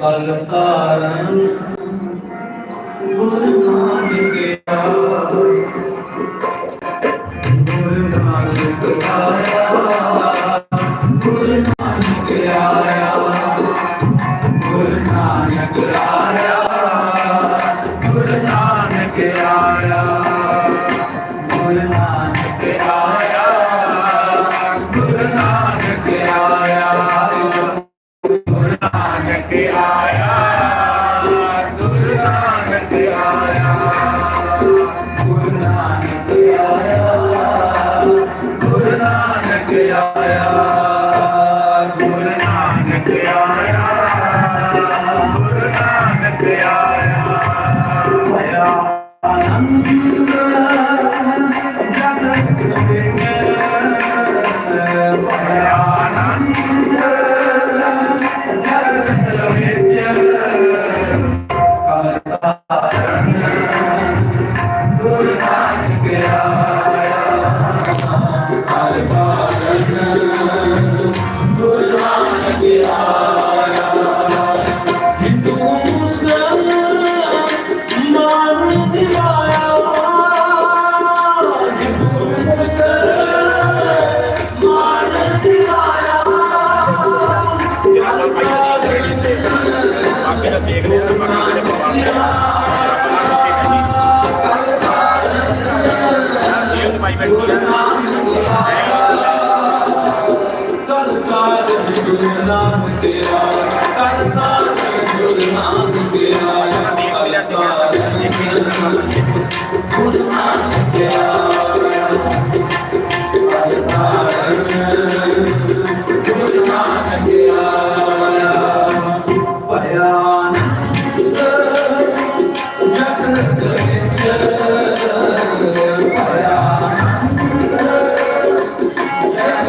ਕਲ ਕਾਰਨ Guru Nanak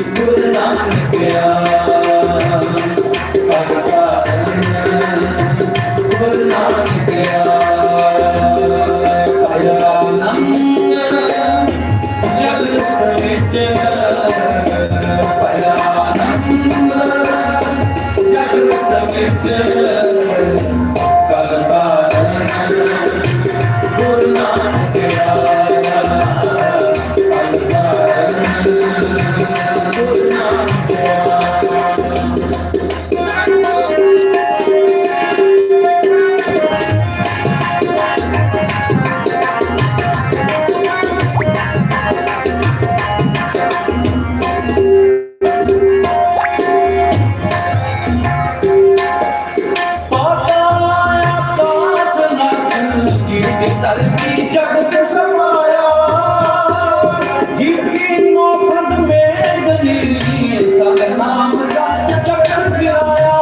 you would not be real. ਧਰਤੀ ਜਗਤ ਸਮਾਇਆ। ਜਿਤਕੀ ਮੋਹਨ ਵੇਦ ਜੀ ਸਤਨਾਮ ਦਾ ਚੱਕਰ ਫਿਰਾਇਆ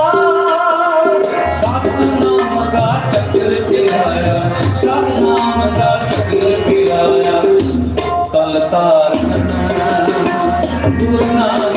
ਸਤਨਾਮ ਦਾ ਚੱਕਰ ਫਿਰਾਇਆ ਸਤਨਾਮ ਦਾ ਚੱਕਰ ਫਿਰਾਇਆ ਕਲ ਤਾਰਨ ਗੁਰੂ ਨਾਨਕ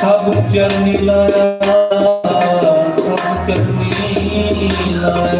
ਸਭ ਚਰਨੀ ਲਾਇਆ ਸਭ ਚਰਨੀ ਲਾਇਆ।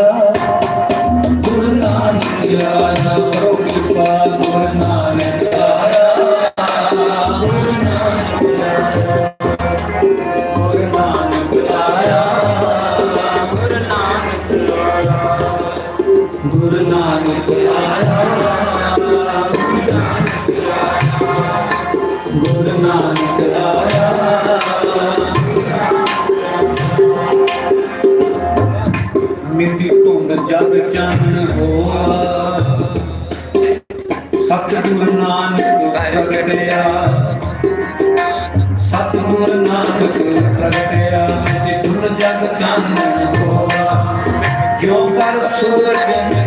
ਮਿੱਟੀ ਧੁੰਦ ਜਗ ਚੰਨ ਹੋਆ। ਸਤਿਗੁਰ ਨਾਨਕ ਪ੍ਰਗਟਿਆ। ਸਤਿਗੁਰ ਨਾਨਕ ਪ੍ਰਗਟਿਆ ਮਿੱਟੀ ਧੁੰਦ ਜਗ ਚੰਨ ਹੋਆ। ਜਿਉ ਪਰ ਸੂਰਜ